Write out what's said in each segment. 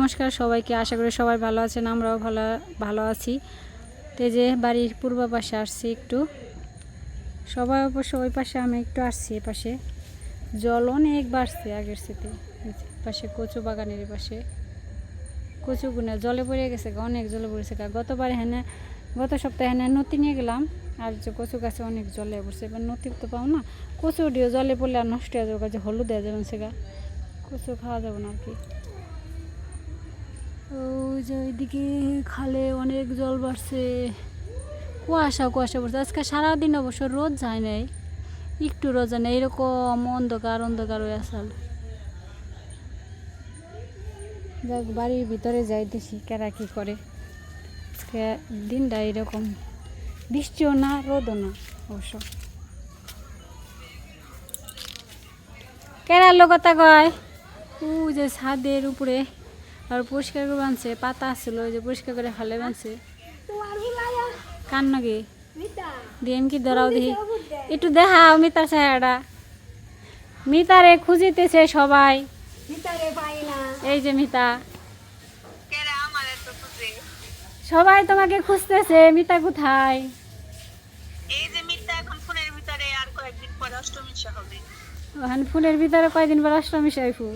নমস্কার, সবাইকে আশা করি সবাই ভালো আছেন, আমরাও ভালো ভালো আছি। তো যে বাড়ির পূর্ব পাশে আসছি একটু। সবাই অবশ্য ওই পাশে, আমি একটু আসছি এ পাশে। জল অনেক বাড়ছে আগের যে পাশে কচু বাগানের পাশে। কচু গুনে জলে পড়ে গেছে অনেক জলে পড়েছে গা। গতবার হ্যাঁ গত সপ্তাহে হ্যাঁ নতি নিয়ে গেলাম, আর যে কচু গাছে অনেক জলে পড়ছে, এবার নতি তো পাও না। কচু দিও জলে পড়লে আর নষ্ট হয়ে যাবে যে হলুদ হয়ে যাবেন সেগা কচু খাওয়া যাবে না আর কি। ওই যে ওইদিকে খালে অনেক জল বাড়ছে। কুয়াশা কুয়াশা পড়ছে। আজকে সারাদিন অবশ্য রোদ যায় নাই। একটু রোদ যায় না এরকম অন্ধকার অন্ধকার হয়ে আসাল যাক, বাড়ির ভিতরে যাই দেখি কেরা কি করে? আজকে দিনটা এরকম। বৃষ্টিও না, রোদও না অবশ্য। কেরা লোকতা কয়? ও যে ছাদের উপরে। আর পরিষ্কার করে বানছে পাতা ছিল ওই যে পরিষ্কার করে ফেলে বানছে। কান নাকি দিয়ে কি ধরাও দেখি। একটু দেখাও মিতার ছায়াটা। মিতারে খুঁজিতেছে সবাই। এই যে মিতা। সবাই তোমাকে খুঁজতেছে মিতা কোথায়? এই যে এখন ফোনের ভিতরে আর কয়েকদিন পরে অষ্টমী হবে। ভিতরে পর অষ্টমী সাইফু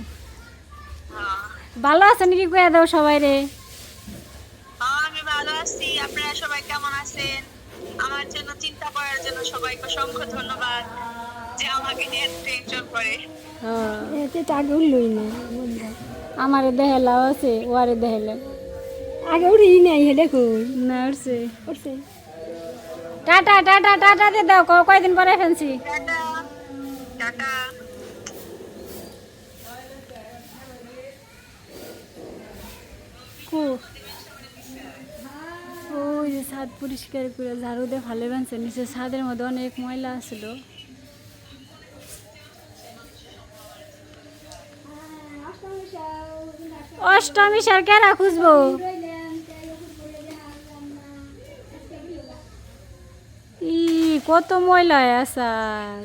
হ্যাঁ। ভালো আছেন কি কয়ে দাও সবাই রে? হ্যাঁ, আমি ভালো আছি। আপনারা সবাই কেমন আছেন? আমার জন্য চিন্তা করার জন্য সবাইকে অসংখ্য ধন্যবাদ যে আমাকে নিয়ে টেনশন করে। আমারে দেহেলাও আছে ওয়ারে দেহেলে আগে উড়ি নাই হে দেখুন না উঠছে উঠছে টাটা টাটা টাটা দিয়ে দাও ক- কয়দিন পরে ফেলছি টাটা টাটা। কু ওই যে ছাদ পরিষ্কার করে ঝাড়ু দিয়ে ভালো বানছে। নিচে ছাদের মধ্যে অনেক ময়লা আসলো। অষ্টমী সার কেনা খুঁজবো? ই, কত ময়লা আসার?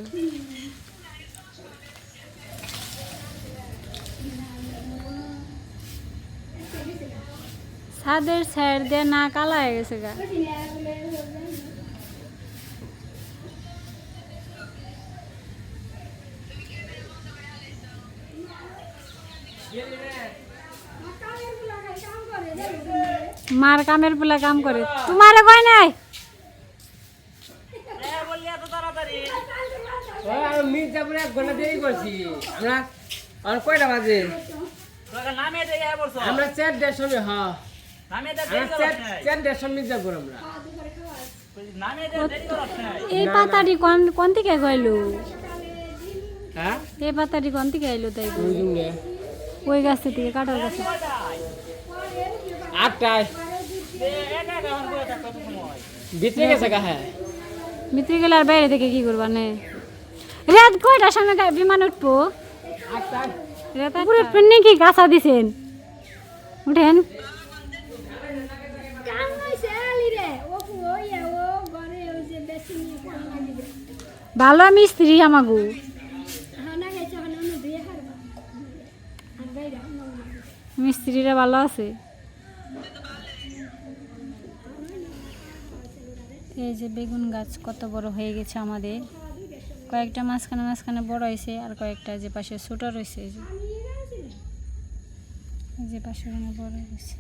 ছাদের স্যার দিয়ে না কালা হয়ে গেছে গা। মার কামের পোলা কাম করে। তোমারে কয় নাই? এক ঘণ্টা দেরি করছি। আমরা আর কয়টা বাজে? আমরা চার দেড়শো হ এই পাতাটি কোন কোন থেকে গইলো হ্যাঁ? এই পাতাটি কোন থেকে আইলো তাই ওই গাছ থেকে কাটার গাছে আটটায়। ভিতরে গেছে হ্যাঁ। গেলে আর বাইরে থেকে কি করবা নে? রাত কয়টার সময় বিমান উঠবো? পুরো নাকি গাছা দিছেন। উঠেন। ভালো মিস্ত্রি আমাগু। মিস্ত্রিরা ভালো আছে। এই যে বেগুন গাছ কত বড় হয়ে গেছে আমাদের। কয়েকটা মাঝখানে মাঝখানে বড় হয়েছে আর কয়েকটা যে পাশে ছোট রয়েছে। এই যে এই যে পাশে বড় হয়েছে।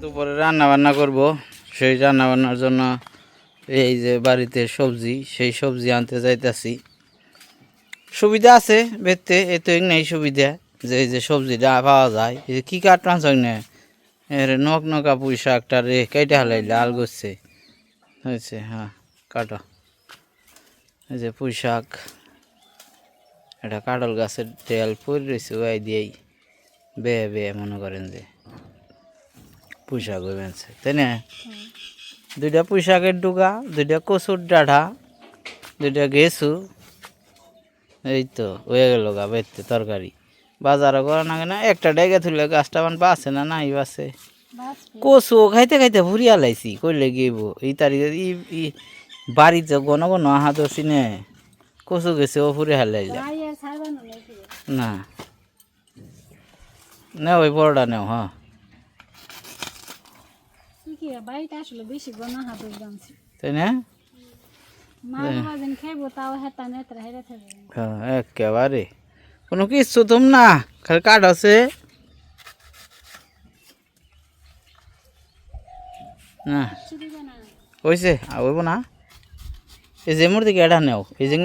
দুপুরে রান্না বান্না করব। সেই রান্না বান্নার জন্য এই যে বাড়িতে সবজি, সেই সবজি আনতে যাইতাছি। সুবিধা আছে বেতে এ তো নেই সুবিধা যে এই যে সবজিটা পাওয়া যায়। এই যে কী কাটমান চাই না এর নখ নকা পুঁই শাকটা রে কেটে হালাই লাল করছে হয়েছে হ্যাঁ কাটো। এই যে পুঁই শাক, এটা কাটল গাছের তেল পড়ে রয়েছে ওই দিয়েই। বেয়ে বেয়ে মনে করেন যে। পুঁইশাক হয়ে বেঁচে তাই না? দুইটা পুঁইশাকের ডুগা দুইটা কচুর ডাঁঢা দুইটা গেছু এই তো হয়ে গেল গা বেরতে তরকারি। বাজারও করা না কেনা একটা ডেকে তুললে গাছটা মান বাঁচে না নাই বাঁচে। কচু খাইতে খাইতে ভুরিয়া লাইছি কইলে গিয়েব এই তারিখে ই ই বাড়িতে ঘন ঘন আহা দর্শি নে কচু গেছে ও ফুরে নেই ফিরে। না নেও ওই বড়টা নেও হ্যাঁ। কি বাড়িতে আসলে বেশি গনা হাতে জানছি তাই না? হ্যাঁ। একেবারে। কোনো কিচ্ছু তুম না খালি কাঠ আছে। না। কিছু হয়েছে হইব না। এই যে মোর দিকে এটা নেও? এই যে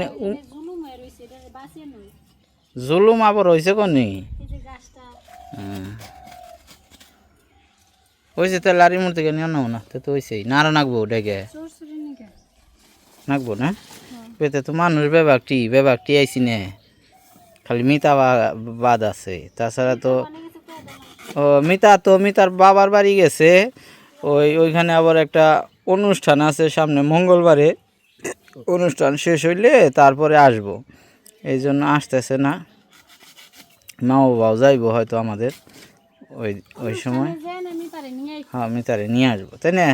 হয়ে জুলুম আবার হয়েছে কনি এই যে তাহলে মোর দিকে নিয়ে নাও না তো হয়েছেই নাড়া নাকবো ডেকে। নাকবো না? পেতে তো মানুষ বেবাকটি বেবাকটি আইসি নে। খালি মিতা বাদ আছে। তাছাড়া তো ও মিতা তো মিতার বাবার বাড়ি গেছে। ওই ওইখানে আবার একটা অনুষ্ঠান আছে সামনে মঙ্গলবারে। অনুষ্ঠান শেষ হইলে তারপরে আসব। এই জন্য আসতেছে না। মা বাবাও যাইবো হয়তো আমাদের। ওই ওই সময়? হ্যাঁ আমি তারে নিয়ে আসব তাই না?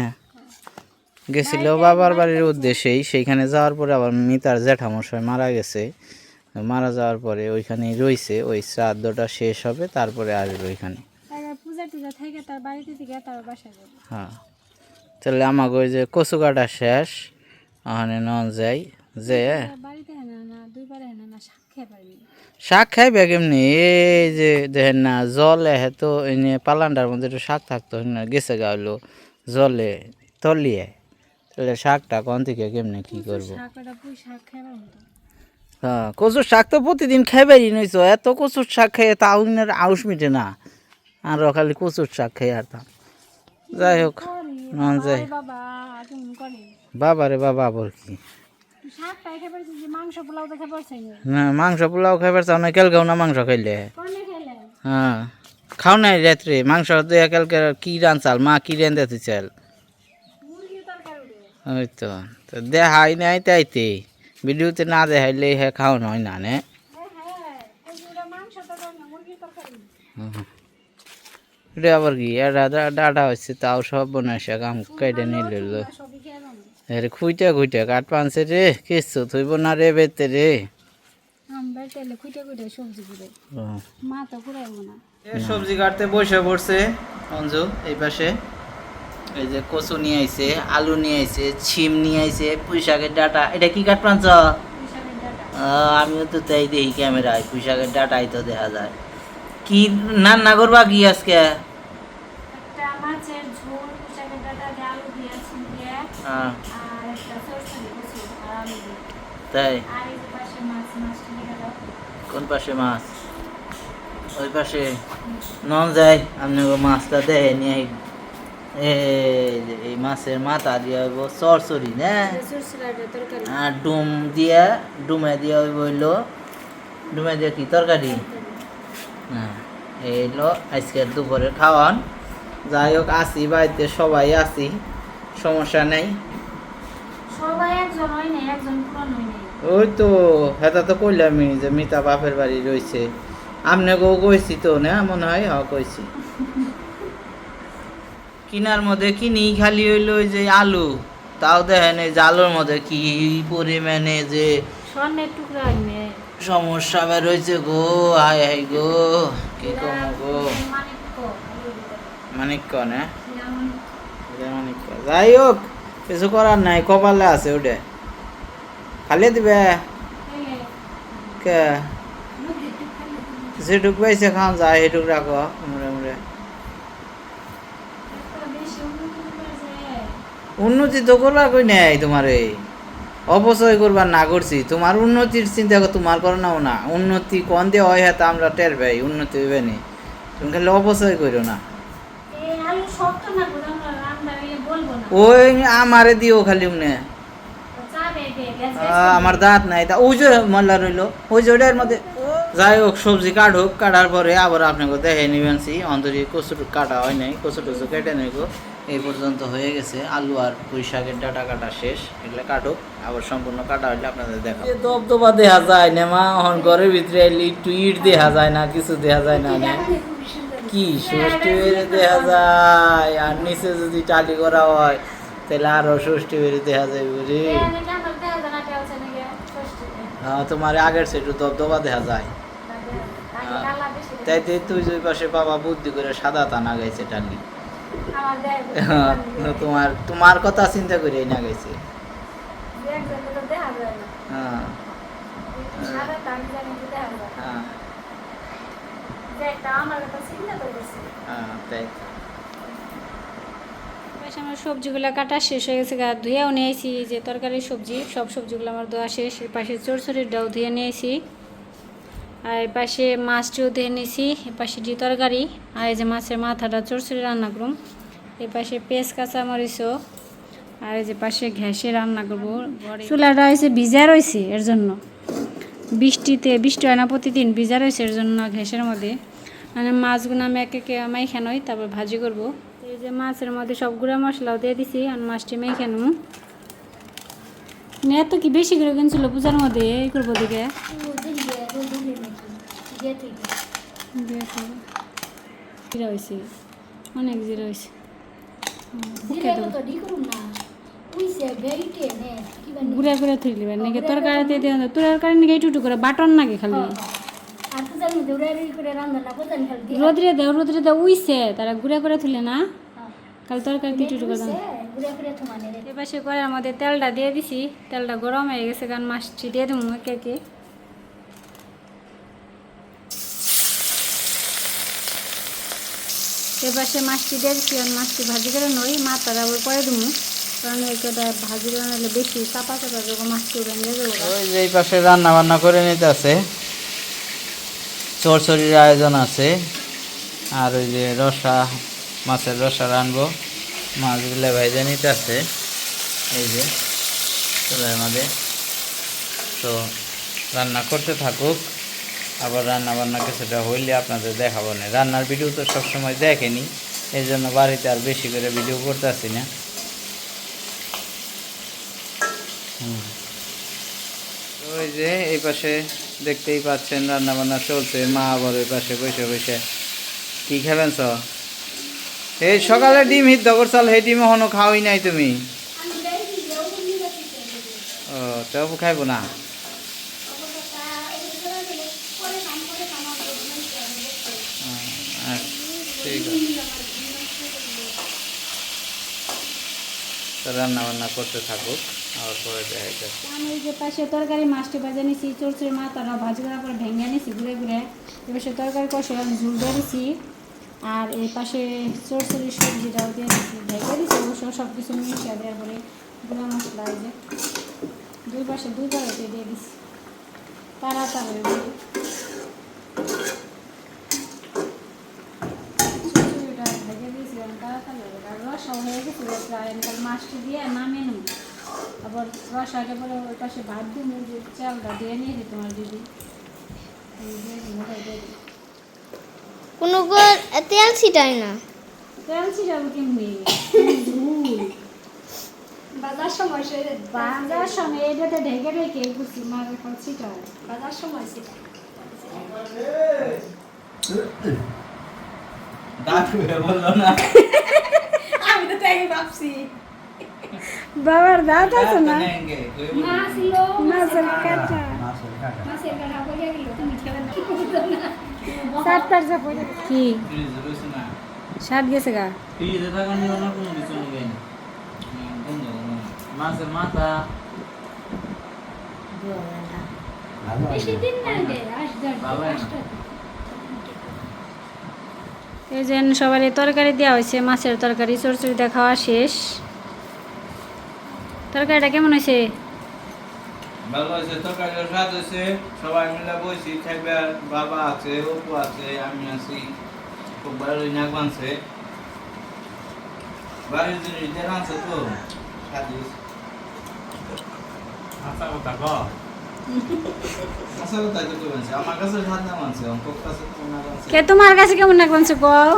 গেছিল বাবার বাড়ির উদ্দেশ্যেই সেইখানে যাওয়ার পরে আবার মিতার জ্যাঠামশাই মারা গেছে। মারা যাওয়ার পরে ওইখানেই রইছে ওই শ্রাদ্ধটা শেষ হবে তারপরে আসবে ওইখানে। হ্যাঁ। তাহলে আমাকে ওই যে কচু কাটা শেষ ওখানে নন যাই যে শাক খাইবে কেমনি? এই যে দেখেন না জলে তো এনে পালান্ডার মধ্যে একটু শাক থাকতো না গেছে গাইলো জলে তলিয়ে। তাহলে শাকটা কোন থেকে কেমনে কি করব? হ্যাঁ কচুর শাক তো প্রতিদিন খাইবারই নইছো এত কচুর শাক খেয়ে তাও ইনার আউস মিটে না। আর খালি কচুর শাক খেয়ে আরতাম যাই হোক যাই বাবা রে বাবা বল কি? না। মাংস পোলাও খাইবার চাও না কেল খাও না মাংস খাইলে? হ্যাঁ। খাও নাই রাত্রে মাংস দিয়ে কালকে কি রানচাল মা কি তুই চাল? ওই তো দেখাই নাই তাইতে। ভিডিওতে না দেখাইলে হ্যাঁ খাও নয় না নে? হ্যাঁ হ্যাঁ। এটা আবার কি? এটা ডাটা হচ্ছে তাও সব বনাইছে কাম কেটে যাব আরে খুঁইটা খুঁইটা কাঠ পানছে রে কিচ্ছু থইব না রে বেতে রে। সবজি না। কাটতে বসে পড়ছে অঞ্জু এই পাশে। এই যে কচু নিয়ে আইছে আলু নিয়ে আইছে ছিম নিয়ে আইছে পুঁই শাকের ডাটা এটা কি কাঠ শাকের আমিও তো তাই দেখি ক্যামেরায় পুঁই শাকের ডাটাই তো দেখা যায়। কি রান্না করবা কি আজকে একটা মাছের ঝোল শাকের ডাটা দিয়ে আলু দিয়ে ছিম দিয়ে হ্যাঁ, আর একটা সরষে কচু আর আলু দিয়ে তাই? কোন পাশে মাছ? ওই পাশে। নন যাই, আপনি মাছটা দেয় নিয়ে। এই মাছের মাথা দিয়ে হইব না? সরষে আর ডুম দিয়া, ডুমে দিয়া হইব হইল, ডুমে দিয়ে কি তরকারি? হ্যাঁ এইলো আজকের দুপুরে খাওয়ান। যাই হোক, আসি, বাড়িতে সবাই আসি। সমস্যা নেই। সবাই একজন হয় না একজন পুরান হয় নাই। ওই তো হেতা তো কইলামই যে মিতা বাপের বাড়ি রয়েছে আমনেকেও কইছি তো না মনে হয়? হ্যাঁ কইছি। কিনার মধ্যে কিনি খালি হইল ওই যে আলু। তাও দেখেন এই যে আলুর মধ্যে কি পরিমাণে যে স্বর্ণের টুকরা সমস্যা বের হয়েছে গো হাই হাই গো। কি কম গো? মানিক্য আলুর ভিতরে। মানে কনে যেমন মানে যাই হোক, কিছু করার নাই, কপালে আছে ওটা খালি দিবে? কে? যেটুক পাইছে খান যায় সেটুক রাখো মুড়ে মুড়ে উন্নতি তো করবার কই নাই তোমার এই? অপচয় করবার না করছি। তোমার উন্নতির চিন্তা তোমার করো নাও না। উন্নতি কোন দিয়ে হয় হ্যাঁ আমরা টের পাই, উন্নতি হইবে নি। তুমি খালি অপচয় করো না এই আলু শক্ত না করে আমরা আমরা এই বলব না ওই আমারে দিও খালি উনে। আমার দাঁত নাই। তা ওই যে মল্লা রইল, ওই যে মধ্যে। যাই হোক, সবজি কাটুক, কাটার পরে আবার আপনাকে দেখে নিবেন সি, অন্তরি কচুর কাটা হয় নাই কচু টচু কেটে নেই এই পর্যন্ত হয়ে গেছে, আলু আর পুঁই শাকের ডাটা কাটা শেষ, এগুলো কাটুক, আবার সম্পূর্ণ কাটা হইলে আপনাদের দেখা দবদবা দেখা যায় না মা ঘরের ভিতরে একটু ইট দেখা যায় না, কিছু দেখা যায় না কি ষষ্ঠী বেড়ে দেখা যায়? আর নিচে যদি টালি করা হয় তাহলে আরও ষষ্ঠী বেড়ে দেখা যায় রে আহ, তোমার আগের সে একটু দবদবা দেখা যায়। তাই তো তুই ওই পাশে বাবা বুদ্ধি করে সাদা টানা গেছে আমার দেয় তোমার তোমার কথা চিন্তা করে না গেছে হ্যাঁ। হ্যাঁ যে একটা আমার কথা চিন্তা করতেছে হ্যাঁ তাই আমার সবজিগুলো কাটা শেষ হয়ে গেছে গা ধুয়েও নিয়েছি যে তরকারির সবজি সব সবজিগুলো আমার ধোয়া শেষ। এই পাশে ডাউ ধুয়ে নিয়েছি আর এই পাশে মাছটিও ধুয়ে নিয়েছি এই পাশে যে তরকারি আর এই যে মাছের মাথাটা চরচড়ি রান্না করুম। এই পাশে পেঁয়াজ কাঁচা মরিচও আর এই যে পাশে ঘ্যাসে রান্না করব। চুলাটা হয়েছে ভিজা রয়েছে এর জন্য। বৃষ্টিতে বৃষ্টি হয় না প্রতিদিন ভিজা রয়েছে এর জন্য ঘ্যাসের মধ্যে। মানে মাছগুলো আমি একে একে মাইখা নই তারপর ভাজি করব। এই যে মাছের মধ্যে সব গুঁড়া মশলাও দিয়ে দিছি আর মাছটি মেখে নেব। এত কি বেশি করে কিনছিল পূজার মধ্যে? এই করব দিকে। জিরা হয়েছে অনেক জিরা হয়েছে গুড়া করে থুই লিবেন নাকি তরকারিতে দিয়ে তরকারি নাকি একটু করে বাটন নাকি খালি? রোদ্রে দেও রোদ্রে দেও উইছে। তারা গুঁড়া করে তুলে না? কাল তরকারি একটু একটু করে দাও। এবার করে আমাদের তেলটা দিয়ে দিছি। তেলটা গরম হয়ে গেছে কারণ মাছটি দিয়ে দেবো একে একে এবার সে মাছটি দিয়ে দিচ্ছি আর মাছটি ভাজি করে নই মাথাটা আবার পরে দেবো। কারণ এটা ভাজি করে নিলে বেশি চাপা চাপা দেবো মাছটি ওই যে এই পাশে রান্না বান্না করে নিতে আছে চরচড়ির আয়োজন আছে। আর ওই যে রসা, মাছের রসা রানবো মাছগুলো ভেজে নিতে আছে এই যে মধ্যে তো রান্না করতে থাকুক। আবার রান্না বান্না কিছুটা হইলে আপনাদের দেখাবো না। রান্নার ভিডিও তো সবসময় দেখেনি। এই জন্য বাড়িতে আর বেশি করে ভিডিও করতে আসি না। হুম। যে এই পাশে দেখতেই পাচ্ছেন রান্না বান্না চলছে। মা আবার ওই পাশে বসে বসে। কি খাবেন স এই সকালে ডিম হিদ্ধ করছাল, সেই ডিম এখনও খাওয়াই নাই তুমি। ও তেও খাইবো না? ঠিক আছে। রান্না বান্না করতে থাকুক। আবার পরে দেখা যাচ্ছে আমি যে পাশে তরকারি মাছটি ভাজা নিছি চরচুরি মাথাটা ভাজি করার পরে ভেঙে নিছি ঘুরে ঘুরে। এবার সে তরকারি কষে ঝুল দিয়ে আর এই পাশে চরচুরি সবজিটাও দিয়ে দিছি ভেঙে দিছি, অবশ্য সব কিছু মিশিয়ে দেওয়ার পরে গুঁড়া মশলা যে দুই পাশে দুই তরকারি দিয়ে দিছি। তাড়াতাড়ি দিয়েছি কারণ তাড়াতাড়ি হবে হয়ে গেছে, প্রায় মাছটি দিয়ে নামিয়ে নেব। আবার পরে ওই পাশে ভাত দিন চালটা দিয়ে নিয়ে দিই তোমার দিদি। কোনো তেল ছিটায় না। তেল ছিটাবো কেমনি বাজার সময় সে বাজার সময় এটাতে ঢেকে ঢেকে করছি মার এখন ছিটায়। বাজার সময় বলল না। আমি তো তাই ভাবছি। বাবার দাঁত আছে না মাছের কাটা কি সাত গেছে গা মাছের মাথা এই যে সবারই তরকারি দেওয়া হয়েছে মাছের তরকারি চরচড়িটা খাওয়া শেষ তরকারিটা কেমন হয়েছে? ভালো হয়েছে তরকারি স্বাদ হয়েছে। সবাই মিলে বসি বাবা আছে অপু আছে আমি আছি। খুব নাক বানছে বাড়ির জিনিস দিয়ে রাঁধছে তো স্বাদ আচ্ছা কথা ক কাছে বানছে বানছে কে তোমার কাছে কেমন লাগছে কও?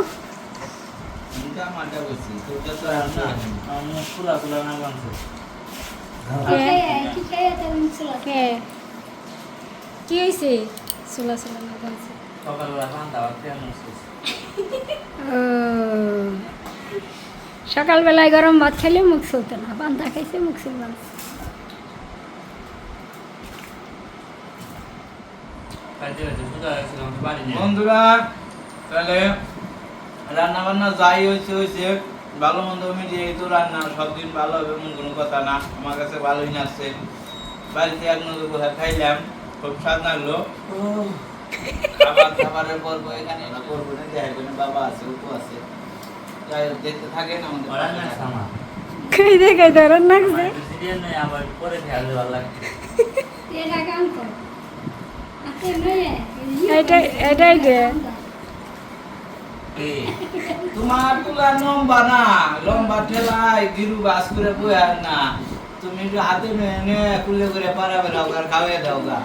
এটা আমারটা বলছি তোরটা তো আর না। আমার পুরা পুরা না বানছে কে কি সকালবেলায় গরম ভাত খেলে মুখ চলতো না বান্ধা খাইছে মুখ চলবে বন্ধুরা, তাহলে রান্না যাই হয়েছে হয়েছে। ভালো মন্দ মিলিয়ে তো রান্না সব দিন ভালো হবে এমন কোনো কথা না। আমার কাছে ভালোই নাচছে বাড়িতে এক নজর কোথায় খাইলাম খুব স্বাদ লাগল। খাবার খাবারের পর্ব এখানে না করব না যাই হবে না বাবা আছে উপু আছে। যাই হোক দেখতে থাকেন আমাদের পাশে থাকেন। খাই দে খাই দে রান্না করছে এটা কাম কর। আতে নয় এইটাই এটাই তোমার তুলা লম্বা না লম্বা ঠেলায় গিরু বাস করে বয়ার না। তুমি একটু হাতে নিয়ে নিয়ে কুলে করে পারাবে দাও আর খাওয়াই দাও গা।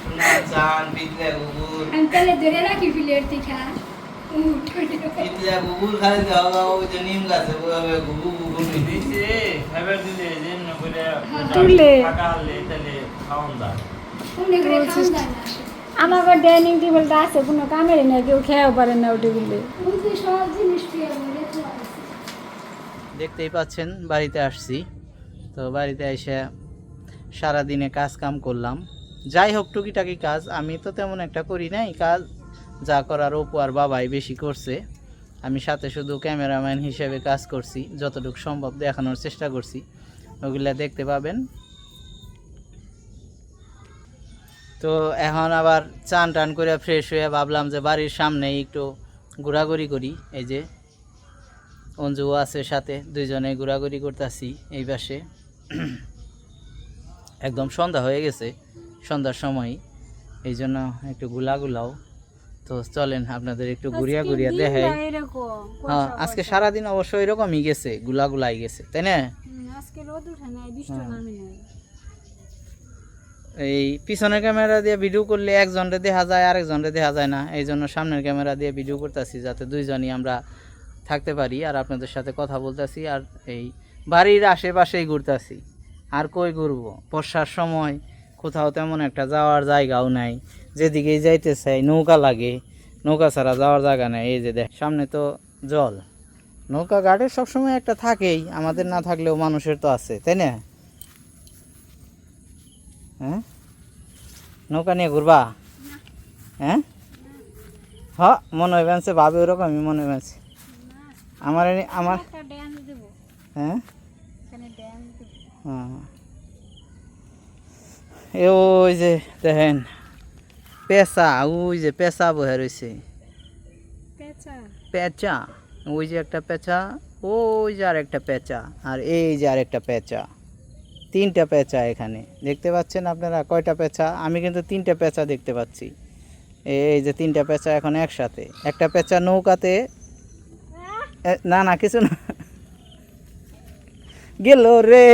সোনা চান গুগুর। তাহলে ধরে রাখি পিতলে গুগুর খাই দাও গা ওই যে নিম গাছে বয়াবে গুগু গুগু দিছে তুলে উনি করে খাওয়া যায় না। আমাকে ডাইনিং টেবিলটা আছে কোনো কামের না কেউ খেয়েও পারে না ও বলে দেখতেই পাচ্ছেন বাড়িতে আসছি। তো বাড়িতে এসে সারাদিনে কাজ কাম করলাম। যাই হোক টুকিটাকি কাজ আমি তো তেমন একটা করি নাই। কাজ যা করার অপু আর বাবাই বেশি করছে। আমি সাথে শুধু ক্যামেরাম্যান হিসেবে কাজ করছি যতটুকু সম্ভব দেখানোর চেষ্টা করছি। ওগুলা দেখতে পাবেন। তো এখন আবার চান টান করে ফ্রেশ হয়ে ভাবলাম যে বাড়ির সামনে একটু ঘোরাঘুরি করি। এই যে অঞ্জু আছে সাথে দুইজনে ঘোরাঘুরি করতেছি এই পাশে। একদম সন্ধ্যা হয়ে গেছে সন্ধ্যার সময়। এই জন্য একটু গুলাগুলাও। তো চলেন আপনাদের একটু ঘুরিয়া ঘুরিয়া দেখাই। হ্যাঁ আজকে সারাদিন অবশ্য এরকমই গেছে গুলাগুলাই গেছে তাই না? আজকে রোদ উঠে নাই বৃষ্টি নামে নাই। এই পিছনের ক্যামেরা দিয়ে ভিডিও করলে একজনরে দেখা যায়, আরেকজনরে দেখা যায় না। এই জন্য সামনের ক্যামেরা দিয়ে ভিডিও করতেছি যাতে দুইজনই আমরা থাকতে পারি আর আপনাদের সাথে কথা বলতেছি আর এই বাড়ির আশেপাশেই ঘুরতেছি। আর কই ঘুরবো? বর্ষার সময় কোথাও তেমন একটা যাওয়ার জায়গাও নাই। যেদিকেই যাইতে চাই, নৌকা লাগে। নৌকা ছাড়া যাওয়ার জায়গা নেই। এই যে দেখ, সামনে তো জল। নৌকা ঘাটে সবসময় একটা থাকেই। আমাদের না থাকলেও মানুষের তো আছে, তাই না? হ্যাঁ? নৌকা নিয়ে ঘুরবা? হ্যাঁ? হ মনে হয় বেঞ্চে ভাবে ওরকমই মনে হয়েছে আমার আমার হ্যাঁ? হ্যাঁ। এ ওই যে দেখেন পেঁচা ওই যে পেঁচা বহে রয়েছে পেঁচা? পেঁচা ওই যে একটা পেঁচা ওই যে আর একটা পেঁচা আর এই যে আর একটা পেঁচা। তিনটা পেঁচা এখানে। দেখতে পাচ্ছেন আপনারা কয়টা পেঁচা? আমি কিন্তু তিনটা পেঁচা দেখতে পাচ্ছি। এই যে তিনটা পেঁচা এখন একসাথে। একটা পেঁচা নৌকাতে না না, কিছু না। গেল রে,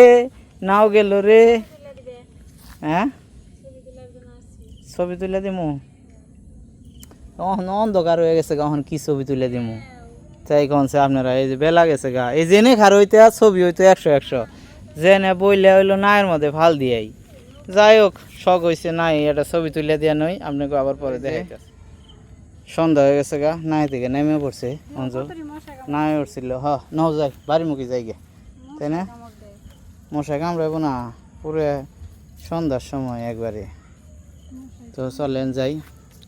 নাও গেল রে। হ্যাঁ? ছবি তুলে দিমু? কখন অন্ধকার হয়ে গেছে, কখন কি ছবি তুলে দিমু? তাই কনছে আপনারা, এই যে বেলা গেছে গা। এই জেনে খার হইতে আর ছবি হইতে একশো একশো। জেনে বইলে হইল নায়ের মধ্যে ভালো দিয়াই। যাই হোক শখ হয়েছে নাই এটা ছবি তুলে দিয়া নই আপনাকে আবার পরে দেখাইতেছে সন্ধ্যা হয়ে গেছে গা নাই থেকে নেমে পড়ছে অঞ্চল নাই উঠছিল হ নাও যাই বাড়ি মুখে যাই গে তাই না? মশা কামড়াবো না পুরো সন্ধ্যার সময় একবারে। তো চলেন যাই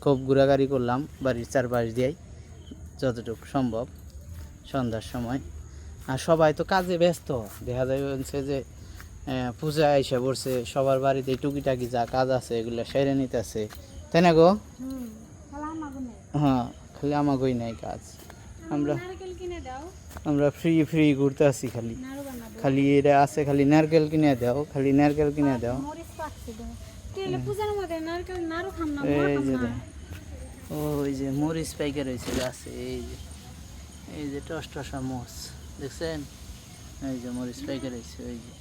খুব ঘোরাঘুরি করলাম বাড়ির চারপাশ দিয়েই যতটুকু সম্ভব সন্ধ্যার সময়। আর সবাই তো কাজে ব্যস্ত। দেখা যায় যে পূজা এসে পড়ছে সবার বাড়িতে টুকিটাকি যা কাজ আছে এগুলো সেরে নিতেছে। তাই না গো? হ্যাঁ খালি আমাকেই নাই কাজ। আমরা আমরা ফ্রি ফ্রি ঘুরতে আসি খালি। খালি এটা আছে খালি নারকেল কিনে দাও খালি নারকেল কিনে দাও। না এই যে। ওই যে মরিচ পাইকার রয়েছে গাছে এই যে এই যে টস টসা মোচ দেখছেন? এই যে মরিচ পাইকে রয়েছে ওই যে।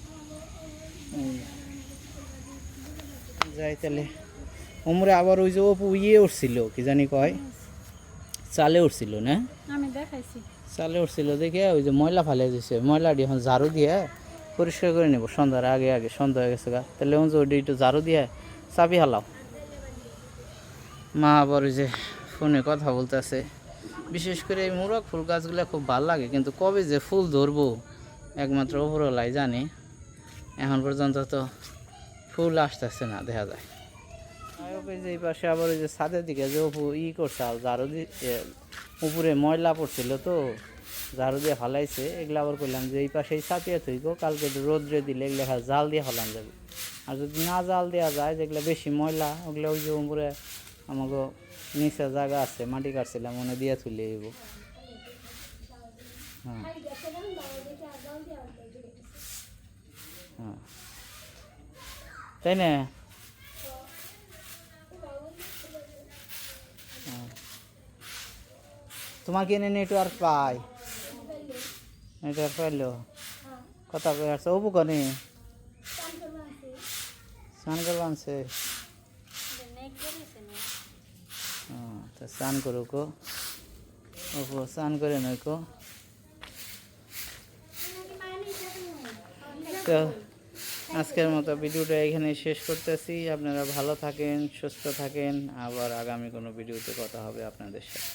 যাই তাহলে। উমরে আবার ওই যে অপু ইয়ে উঠছিল কি জানি কয়? চালে উঠছিল না? আমি দেখাইছি। চালে উঠছিল দেখে ওই যে ময়লা ফালে দিছে। ময়লাটি এখন ঝাড়ু দিয়ে পরিষ্কার করে নেব। সন্ধ্যার আগে আগে সন্ধ্যা হয়ে গেছে গা। তাহলে ওই যে ওইটা একটু ঝাড়ু দিয়ে চাবি হালাও। মা আবার ওই যে ফোনে কথা বলতেছে। বিশেষ করে এই মুরগ ফুল গাছগুলো খুব ভালো লাগে, কিন্তু কবে যে ফুল ধরবো একমাত্র ওপরওয়ালাই জানি। এখন পর্যন্ত তো ফুল আসতেছে না, দেখা যায়। যে এই পাশে আবার ওই যে ছাদের দিকে যে উপু ই করছে, আর ঝাড়ু দিয়ে উপরে ময়লা পড়ছিল তো, ঝাড়ু দিয়ে ফালাইছে, এগুলো আবার করলাম যে এই পাশেই চাপিয়ে থইকো কালকে রোদ্রে দিলে এগুলো খালি জাল দিয়ে ফেলান যাবে। আর যদি না জাল দেওয়া যায়, যেগুলো বেশি ময়লা, ওগুলো ওই যে উপরে আমাকে নিচে জায়গা আছে মাটি কাটছিলাম মনে দিয়ে তুলে এবো হ্যাঁ। হ্যাঁ। তাই না? হ্যাঁ। তোমার কি নেটওয়ার্ক পাই নেটওয়ার্ক পাইলো? কথা কই আসছে অবু কনে? স্নান করবা আনছে হ্যাঁ, তো স্নান করুক অপু স্নান করে নইকো তো, আজকের মতো ভিডিওটা এখানে শেষ করতেছি। আপনারা ভালো থাকেন, সুস্থ থাকেন। আবার আগামী কোনো ভিডিওতে কথা হবে আপনাদের সাথে।